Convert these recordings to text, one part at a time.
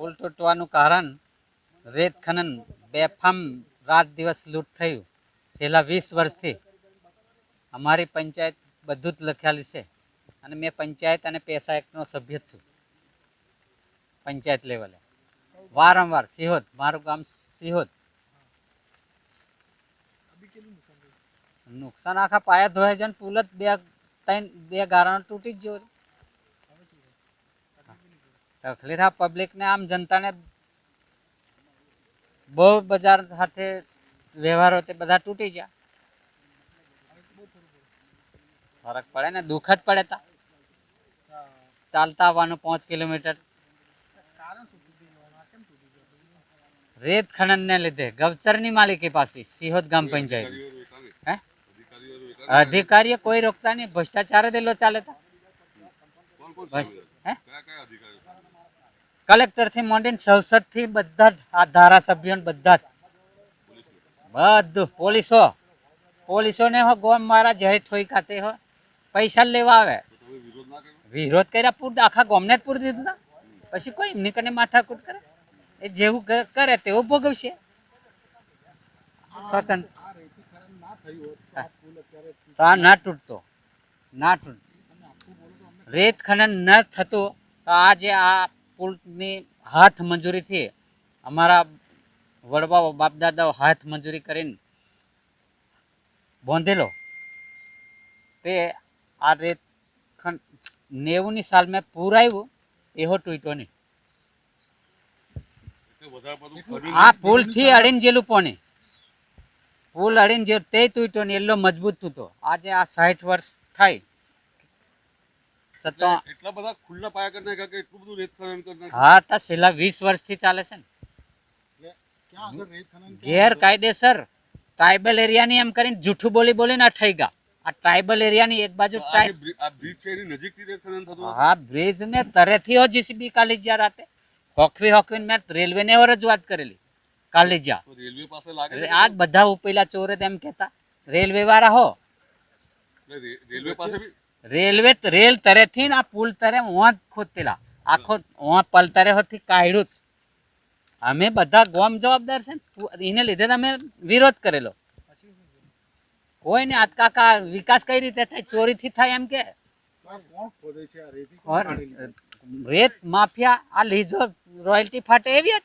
પુલ તૂટવાનું કારણ રેત ખનન બેફામ રાત દિવસ લૂંટ થયું. છેલ્લા વીસ વર્ષથી અમારી પંચાયત બધું જ લખેલું છે અને મેં પંચાયત અને પેસા એક્ટનો સભ્ય છું. પંચાયત લેવલે. વારંવાર સિહોદ, મારું ગામ સિહોદ. નુકસાન આખા પાયા ધોયા છે પુલ જ બે ત્રણ બે ગારાનો તૂટી જ ગયો તકલીફ આ પબ્લિક ને આમ જનતાને બહુ બજાર સાથે વ્યવહારો તે બધા તૂટી ગયા. ફરક પડે ને દુઃખ જ પડે તા. ચાલતા આવવાનું પાંચ કિલોમીટર. રેત ખનન ને લીધે ગવચરની માલિકી પાસે સિહોદ ગામ પંચાયત. હે? અધિકારીએ કોઈ રોકતા નહીં ભ્રષ્ટાચાર જ એલો ચાલે તા. બસ હે? કલેક્ટરથી માંડીને સંસદથી બધા જ આ ધારાસભ્યો બધા જ. બધું પોલીસો. પોલીસોને હો, ગોમ મારા જ્યારે ઠોઈ ખાતે હો, પૈસા લેવા આવે. વિરોધ કર્યા, પૂર આખા ગોમને જ પૂરી દીધા પછી કોઈ એમની કને માથાકૂટ કરે? એ જેવું કરે તેવું ભોગવશે. સ્વતંત્ર. તો ના તૂટતો. ના તૂટતો. રેત ખનન ન થતું, તો આજે આ પુલની હાથ મંજૂરીથી અમારા વડવાઓ બાપ દાદાઓ હાથ મંજૂરી કરીને બોંધેલો. તે આ રેત ખંડ નેવુંની સાલ મેં પૂરાયું એવો તૂટ્યો નહીં. આ પુલથી અડીને જેલું પોને પુલ અડીને જે તે તૂટ્યો ને એટલો મજબૂત થતો આજે આ સાઠ વર્ષ થાય. સત્તો. એટલા બધા ખુલ્લા પાયા કરી નાખ્યા કે એટલું બધું રેત ખનન કરી નાખ્યું. હા તા છેલ્લા વીસ વર્ષથી ચાલે છે ને. ગેરકાયદેસર ટ્રાઇબલ એરિયાની એમ કરીને જૂઠું બોલી બોલીને થઈ ગયા. આ ટ્રાઇબલ એરિયાની એક બાજુ આ ટ્રાઇ- જે બ્રિ- આ બ્રિજ છે એની નજીકથી રેત ખનન થતું હા બ્રિજ ને તરેથી હો જીસીબી જ્યાં રાતે. હોકવી હોકવીને મેં રેલવે ને રજૂઆત કરેલી કાલીજા રેલવે પાસે લાગે આ બધા ઉપેલા ચોરે તેમ કહેતા રેલવે વાળા હો રેલવે પાસે રેલવે રેલ તરેથી ને આ પુલ તરે ઓં ખોદેલા આખો ઓં પલ તરે હોથી કાઢ્યું અમે બધા ગોમ જવાબદાર છે એને લીધે તમે અમે વિરોધ કરેલો. કોઈ ને આજ કાકા વિકાસ કઈ રીતે થાય? ચોરીથી થાય એમ કે? રેત માફિયા આ લીઝો રોયલ્ટી ફાટે એવી જ.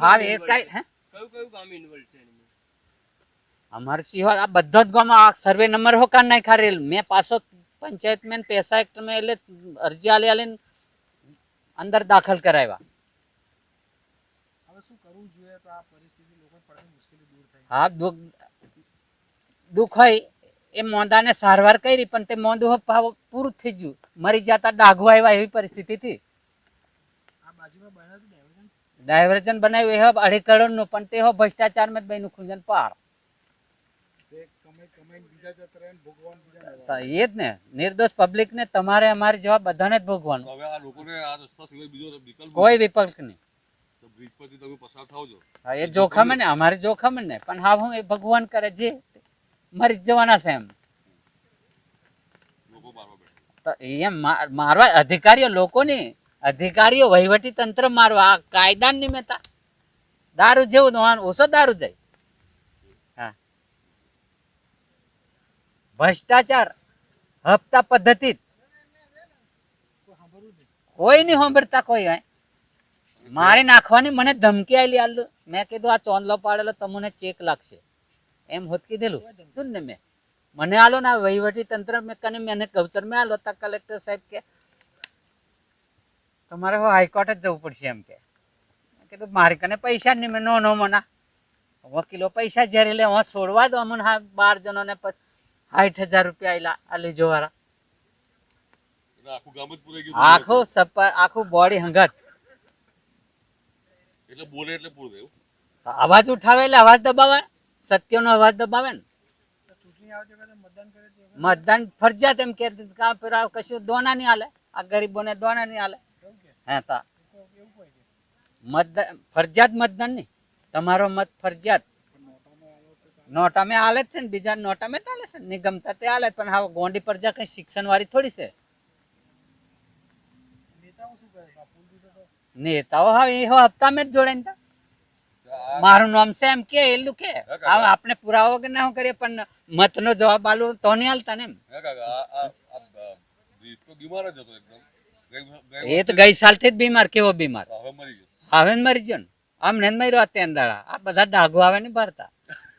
હા એ કઈ હે? કયું કયું કામ ઇન્વોલ્વ છે અમારે હોય? આ બધા જ ગામમાં આ સર્વે નંબર હો કાઢ નાખ્યા ખારેલ મેં પાછો પંચાયત મેં પૈસા એક મેં એટલે અરજી આલી આલીને અંદર દાખલ કરાવ્યા. હા દુઃખ દુઃખ હોય એ મોંદાને સારવાર કરી પણ તે મોંદું પૂરું થઈ ગયું. મરી જતા ડાઘો આવ્યા એવી પરિસ્થિતિ હતી ડાયવર્જન બનાવ્યું એ અઢી કરોડનું પણ તે હો ભ્રષ્ટાચારમાં જ બન્યું ખૂંજન પાર. એ જ ને. નિર્દોષ પબ્લિક ને તમારે અમારે જેવા બધાને જ ભોગવાનું હવે આ લોકોને આ રસ્તા સિવાય બીજો વિકલ્પ કોઈ વિકલ્પ નહીં. બ્રિજ પરથી તમે પસાર થાવ છો. હા, એ જોખમ ને અમારે જોખમ ને પણ હા હું એ ભગવાન કરે જે મરી જવાના છે એમ. લોકો એમ મારવા અધિકારીઓ લોકોની અધિકારીઓ વહીવટી તંત્ર મારવા કાયદા નિમિત્તા. દારૂ જેવું ઓછો દારૂ જાય. ભ્રષ્ટાચાર હપ્તા પદ્ધતિ કોઈ નહીં સાંભળતા કોઈ મારે નાખવાની મને ધમકી આવેલી આલુ મેં કીધું આ ચોંદલો પાડેલો તમને ચેક લાગશે. એમ હોત કીધેલું. કીધું ને મેં? મને આલો ને આ વહીવટી તંત્ર મેં કને મેં ગૌચર મેં આલો તા કલેક્ટર સાહેબ કે તમારે હાઈકોર્ટ જ જવું પડશે એમ કે. કીધું મારી કને પૈસા નહીં. મેં નો નો મના. વકીલો પૈસા જ્યારે લે હું છોડવા દો અમને હા બાર જણોને પ- સાઠ હજાર રૂપિયા આયલા આ લીજો વાળા એટલે આખું ગયું આખું બોડી હંગત. એટલે બોલે એટલે પૂરું થયું અવાજ ઉઠાવે એટલે અવાજ દબાવે. સત્યનો અવાજ દબાવે ને. મતદાન ફરજિયાત એમ કે કશું દોના નહીં હાલે આ ગરીબોને દોના નહીં હાલે હે તા. મતદાન ફરજિયાત મતદાન નહીં. તમારો મત ફરજિયાત. નોટા મેં આલે જ છે ને બીજા નોટા મેં ચાલે છે ને નિગમતા તે આલે પણ હા ગોંડી પ્રજા કઈ શિક્ષણ વાળી થોડી છે. નેતાઓ હા એ હપ્તા મેં જ જોડે ને મારું નામ છે એમ કે એલું કે હવે આપણે પુરાવો કે ના કરીએ પણ મતનો જવાબ આલુ તો નહીં આલતા ને એમ. હે કાકા આ આ આ બ્રિજ તો બીમાર જ હતો એકદમ. ગઈ સાલ એ તો ગઈ સાલથી જ બીમાર કેવો બીમાર? હવે મરી ગયો. હવે ને મરી ગયો ને. આમ ને મર્યો અત્યારે દાડા આ બધા ડાઘો આવે ને ભરતા.